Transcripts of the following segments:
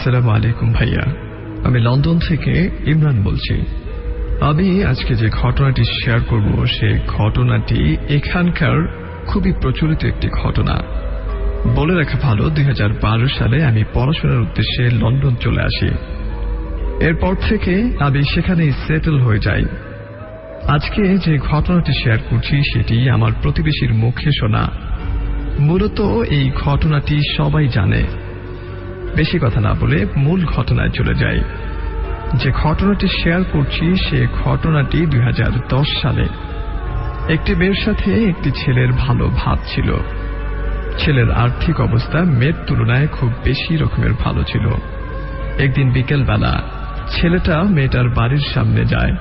আসসালামু আলাইকুম ভাইয়া। আমি লন্ডন থেকে ইমরান বলছি। আমি আজকে যে ঘটনাটি শেয়ার করব, সে ঘটনাটি এখানকার খুবই প্রচলিত একটি ঘটনা। বলে রাখা ভালো, দুই হাজার বারো সালে আমি পড়াশোনার উদ্দেশ্যে লন্ডন চলে আসি। এরপর থেকে আমি সেখানেই সেটেল হয়ে যাই। আজকে যে ঘটনাটি শেয়ার করছি, সেটি আমার প্রতিবেশীর মুখে শোনা। মূলত এই ঘটনাটি সবাই জানে। বেশি কথা না বলে মূল ঘটনায় চলে যাই। যে ঘটনাটি শেয়ার করছি, সে ঘটনাটি দু হাজার দশ সালে। একটি মেয়ের সাথে একটি ছেলের ভালো ভাব ছিল। ছেলের আর্থিক অবস্থা মেয়ের তুলনায় খুব বেশি রকমের ভালো ছিল। একদিন বিকেলবেলা ছেলেটা মেয়েটার বাড়ির সামনে যায়।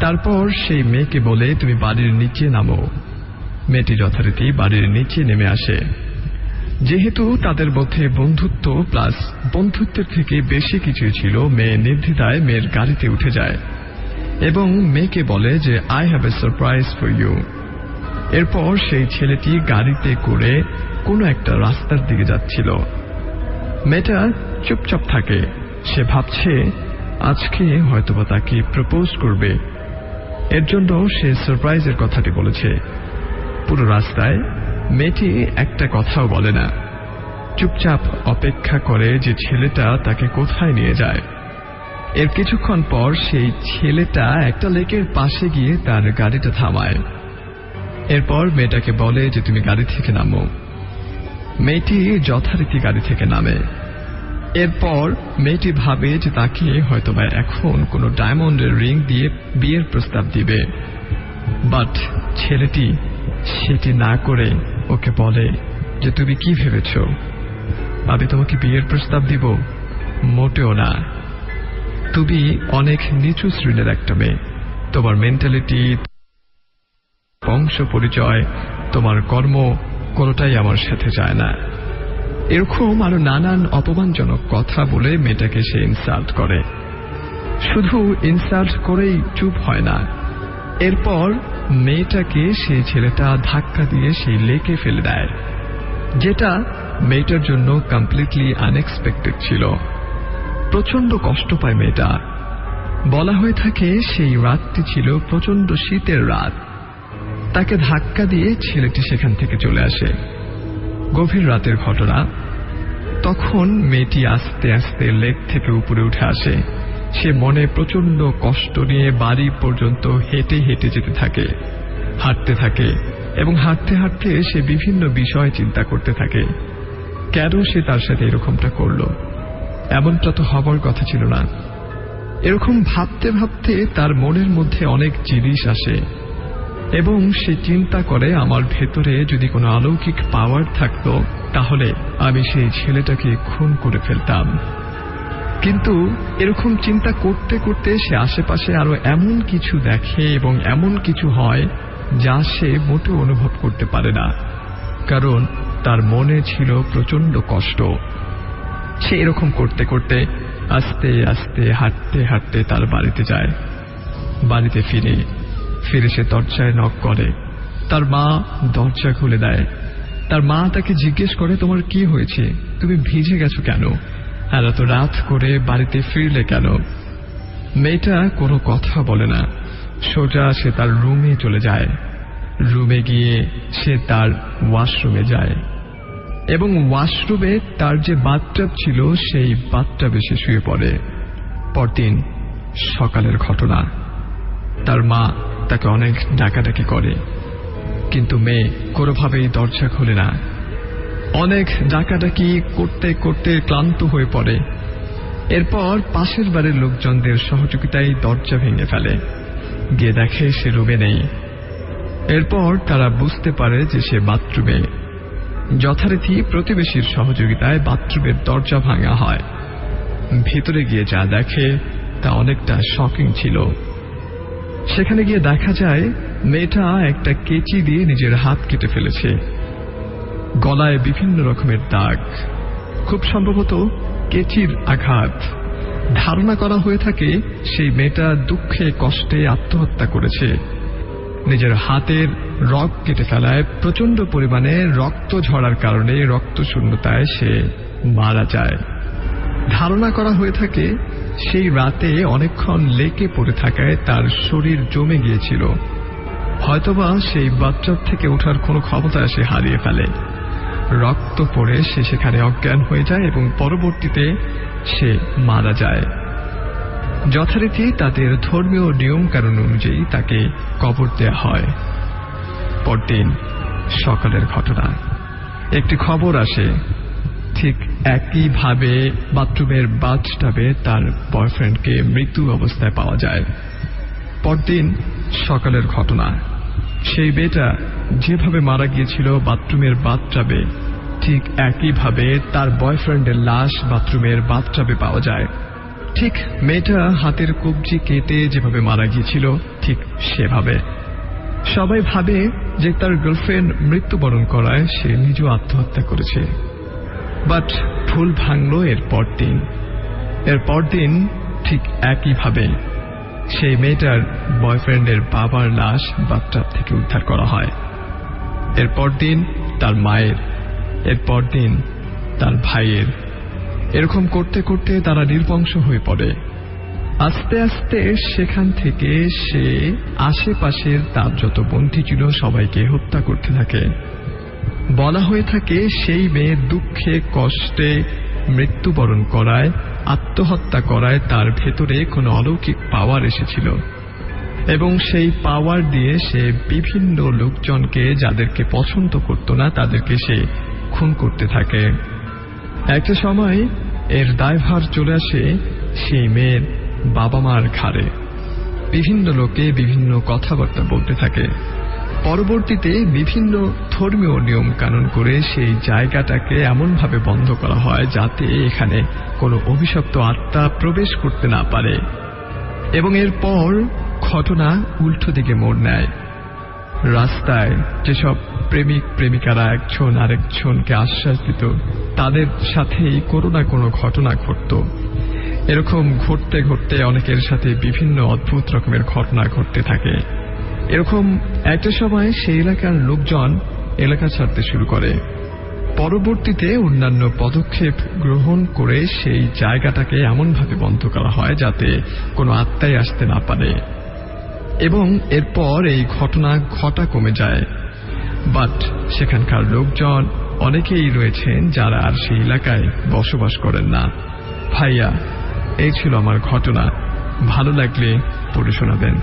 তারপর সেই মেয়েকে বলে, তুমি বাড়ির নিচে নামো। মেয়েটি যথারীতি বাড়ির নিচে নেমে আসে। যেহেতু তাদের মধ্যে বন্ধুত্ব প্লাস বন্ধুত্বের থেকে বেশি কিছু ছিল, মেয়ে নির্দ্বিধায় মেয়ের গাড়িতে উঠে যায় এবং মেয়েকে বলে যে I have a surprise for you এরপর সেই ছেলেটি গাড়িতে করে কোনো একটা রাস্তার দিকে যাচ্ছিল। মেয়েটা চুপচাপ থাকে। সে ভাবছে, আজকে হয়তোবা তাকে প্রপোজ করবে। এর জন্য সে সারপ্রাইজের কথাটি বলেছে। পুরো রাস্তায় মেয়েটি একটা কথাও বলে না। চুপচাপ অপেক্ষা করে যে ছেলেটা তাকে কোথায় নিয়ে যায়। এর কিছুক্ষণ পর সেই ছেলেটা একটা লেকের পাশে গিয়ে তার গাড়িটা থামায়। এরপর মেয়েটাকে বলে যে, তুমি গাড়ি থেকে নামো। মেয়েটি যথারীতি গাড়ি থেকে নামে। এরপর মেয়েটি ভাবে যে, তাকে হয়তোবা এখন কোনো ডায়মন্ডের রিং দিয়ে বিয়ের প্রস্তাব দিবে। বাট ছেলেটি সেটি না করে ওকে বলে যে, তুমি কি ভেবেছ? আমি তোমাকে বিয়ের প্রস্তাব দিব? মোটেও না। তুমি অনেক নিচু শ্রেণির একটা মেয়ে। তোমার মেন্টালিটি বংশ পরিচয় তোমার কর্ম কোনোটাই আমার সাথে যায় না। এরকম আরও নানান অপমানজনক কথা বলে মেয়েটাকে সে ইনসাল্ট করে। শুধু ইনসাল্ট করেই চুপ হয় না। এরপর মেয়েটাকে সেই ছেলেটা ধাক্কা দিয়ে সেই লেকে ফেলে দেয়, যেটা মেয়েটার জন্য কমপ্লিটলি আনএক্সপেক্টেড ছিল। প্রচণ্ড কষ্ট পায় মেয়েটা। বলা হয়ে থাকে সেই রাতটি ছিল প্রচণ্ড শীতের রাত। তাকে ধাক্কা দিয়ে ছেলেটি সেখান থেকে চলে আসে। গভীর রাতের ঘটনা। তখন মেয়েটি আস্তে আস্তে লেক থেকে উপরে উঠে আসে। সে মনে প্রচণ্ড কষ্ট নিয়ে বাড়ি পর্যন্ত হেঁটে হেঁটে যেতে থাকে, হাঁটতে থাকে এবং হাঁটতে হাঁটতে সে বিভিন্ন বিষয় চিন্তা করতে থাকে। কেন সে তার সাথে এরকমটা করল? এমনটা তো হবার কথা ছিল না। এরকম ভাবতে ভাবতে তার মনের মধ্যে অনেক জিনিস আসে এবং সে চিন্তা করে, আমার ভেতরে যদি কোনো অলৌকিক পাওয়ার থাকতো, তাহলে আমি সেই ছেলেটাকে খুন করে ফেলতাম। কিন্তু এরকম চিন্তা করতে করতে সে আশেপাশে আরও এমন কিছু দেখে এবং এমন কিছু হয় যা সে মোটেও অনুভব করতে পারে না। কারণ তার মনে ছিল প্রচণ্ড কষ্ট। সে এরকম করতে করতে আস্তে আস্তে হাঁটতে হাঁটতে তার বাড়িতে যায়। বাড়িতে ফিরে ফিরে সে দরজায় নক করে। তার মা দরজা খুলে দেয়। তার মা তাকে জিজ্ঞেস করে, তোমার কি হয়েছে? তুমি ভিজে গেছো কেন? আর এত রাত করে বাড়িতে ফিরলে কেন? মেয়েটা কোনো কথা বলে না। সোজা সে তার রুমে চলে যায়। রুমে গিয়ে সে তার ওয়াশরুমে যায়। এবং ওয়াশরুমে তার যে বাথটাব ছিল, সেই বাথটাবে সে শুয়ে পড়ে। পরদিন সকালের ঘটনা। তার মা তাকে অনেক ডাকাডাকি করে। কিন্তু মেয়ে কোনোভাবেই দরজা খোলে না। অনেক ডাকাডাকি করতে করতে ক্লান্ত হয়ে পড়ে। এরপর পাশের বাড়ির লোকজনদের সহযোগিতায় দরজা ভেঙে ফেলে। গিয়ে দেখে সে রুমে নেই। এরপর তারা বুঝতে পারে যে সে বাথরুমে। যথারীতি প্রতিবেশীর সহযোগিতায় বাথরুমের দরজা ভাঙা হয়। ভেতরে গিয়ে যা দেখে তা অনেকটা শকিং ছিল। সেখানে গিয়ে দেখা যায়, মেয়েটা একটা কেচি দিয়ে নিজের হাত কেটে ফেলেছে। গলায় বিভিন্ন রকমের দাগ। খুব সম্ভবত কেচির আঘাত। ধারণা করা হয়ে থাকে সেই মেয়েটা দুঃখে, কষ্টে আত্মহত্যা করেছে। নিজের হাতের রক কেটে ফেলায় প্রচণ্ড পরিমাণে রক্ত ঝরার কারণে রক্ত শূন্যতায় সে মারা যায়। ধারণা করা হয়ে থাকে সেই রাতে অনেকক্ষণ লেকে পড়ে থাকায় তার শরীর জমে গিয়েছিল। হয়তোবা সেই বাচ্চার থেকে ওঠার কোনো ক্ষমতা সে হারিয়ে ফেলে। রক্ত পড়ে সে সেখানে অজ্ঞান হয়ে যায় এবং পরবর্তীতে সে মারা যায়। যথারীতি তাদের ধর্মীয় নিয়ম কারণ অনুযায়ী তাকে কবর দেয়া হয়। পরদিন সকালের ঘটনা। একটি খবর আসে, ঠিক একইভাবে বাথরুমের বাথটাবে তার বয়ফ্রেন্ডকে মৃত্যু অবস্থায় পাওয়া যায়। পরদিন সকালের ঘটনা। সেই মেয়েটা যেভাবে মারা গিয়েছিল বাথরুমের বাথটাবে, ঠিক একইভাবে তার বয়ফ্রেন্ডের লাশ বাথরুমের বাথটাবে পাওয়া যায়। ঠিক মেয়েটা হাতের কবজি কেটে যেভাবে মারা গিয়েছিল, ঠিক সেভাবে। সবাই ভাবে যে তার গার্লফ্রেন্ড মৃত্যুবরণ করায় সে নিজেও আত্মহত্যা করেছে। বাট ভুল ভাঙল এর দিন এর দিন ঠিক একইভাবে সেই মেয়েটার বয়ফ্রেন্ডের বাবার লাশ বাথটাব থেকে উদ্ধার করা হয়। এর দিন তার মায়ের, এরপর দিন তার ভাইয়ের। এরকম করতে করতে তারা নির্বংশ হয়ে পড়ে। আস্তে আস্তে সেখান থেকে সে আশেপাশের তার যত বন্ধু ছিল সবাইকে হত্যা করতে থাকে। বলা হয়ে থাকে সেই মেয়ে দুঃখে, কষ্টে মৃত্যুবরণ করায়, আত্মহত্যা করায় তার ভেতরে কোনো অলৌকিক পাওয়ার এসেছিল। এবং সেই পাওয়ার দিয়ে সে বিভিন্ন লোকজনকে যাদেরকে পছন্দ করত না, তাদেরকে সে খুন করতে থাকে। একটা সময় এর দায়ভার চলে আসে সেই মেয়ের বাবা মার ঘাড়ে। বিভিন্ন লোকে বিভিন্ন কথাবার্তা বলতে থাকে। পরবর্তীতে বিভিন্ন ধর্মীয় নিয়ম কানুন করে সেই জায়গাটাকে এমনভাবে বন্ধ করা হয় যাতে এখানে কোনো অভিশপ্ত আত্মা প্রবেশ করতে না পারে। এবং এরপর ঘটনা উল্টো দিকে মোড় নেয়। রাস্তায় যেসব প্রেমিক, প্রেমিকারা একজন আরেকজনকে আশ্বাস দিত, তাদের সাথেই কোনো না কোনো ঘটনা ঘটত। এরকম ঘটতে ঘটতে অনেকের সাথে বিভিন্ন অদ্ভুত রকমের ঘটনা ঘটতে থাকে। এরকম একটা সময় সেই এলাকার লোকজন এলাকা ছাড়তে শুরু করে। পরবর্তীতে অন্যান্য পদক্ষেপ গ্রহণ করে সেই জায়গাটাকে এমনভাবে বন্ধ করা হয় যাতে কোনো আত্মাই আসতে না পারে। এবং এরপর এই ঘটনা ঘটা কমে যায়। বাট সেখানকার লোকজন অনেকেই রয়েছেন যারা আর সেই এলাকায় বসবাস করেন না। ভাইয়া, এই ছিল আমার ঘটনা। ভালো লাগলে পড়ে শোনাবেন।